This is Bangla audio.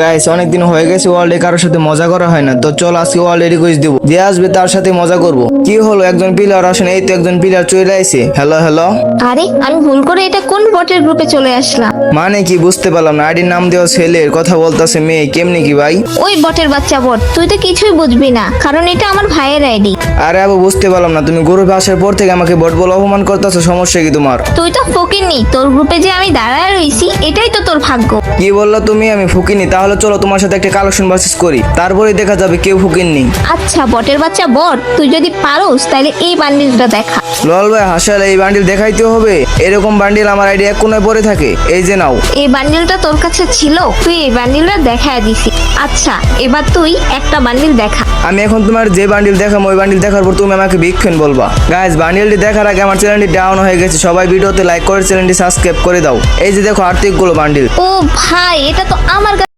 গাইস অনেকদিন হয়ে গেছে ওয়ার্ল্ডে কারোর সাথে মজা করা হয় না। তো চল আজকে ওয়ার্ল্ডে রিকোয়েস্ট দিব। যে আসবে তার সাথে মজা করব। কি হলো? একজন প্লেয়ার আসেন এই তো একজন প্লেয়ার চলে আইছে। হ্যালো হ্যালো আরে আমি ভুল করে এটা কোন বটের গ্রুপে চলে আসলাম? মানে কি? বুঝতে পারলাম না। আইডির নাম দেওয়া ছেলের কথা বলতাছে মেয়ে। কেমনি কি ভাই? ওই বটের বাচ্চা বট তুই তো কিছুই বুঝবি না। কারণ এটা আমার ভাইয়ের আইডি। আরে আবু বুঝতে পারলাম না। তুমি গ্রুপে আসার পর থেকে আমাকে বট বলে অপমান করতেছো। সমস্যা কি তোমার? তুই তো ফকিরনি তোর গ্রুপে যে আমি দাঁড়ায় রইছি এটাই তো তোর ভাগ্য। কি বলল তুমি? আমি ফুকিনি তাহলে চলো তোমার সাথে একটা কালেকশন ভার্সেস করি। তারপরে দেখা যাবে কেউ ফুকিননি আচ্ছা বটের বাচ্চা বট তুই যদি পারোস তাহলে এই বান্ডিলটা দেখা। লল ভাই হাসালে এই বান্ডিল দেখাইতে হবে? এরকম বান্ডিল আমার আইডি এক কোনায় পড়ে থাকে। এই যে নাও। এই বান্ডিলটা তোর কাছে ছিল তুই এই বান্ডিলটা দেখায় দিছি। আচ্ছা এবার তুই একটা বান্ডিল দেখা। আমি এখন তোমার যে বান্ডিল দেখাম ওই বান্ডিল দেখার পর তুমি আমাকে বিক্ষণ বলবা। গাইজ বান্ডিলটি দেখার আগে আমার চ্যানেলটি ডাউন হয়ে গেছে। সবাই ভিডিওতে লাইক করে চ্যানেলটি সাবস্ক্রাইব করে দাও। এই যে দেখো আর্থিকগুলো বান্ডিল। ও ভাই এটা তো আমার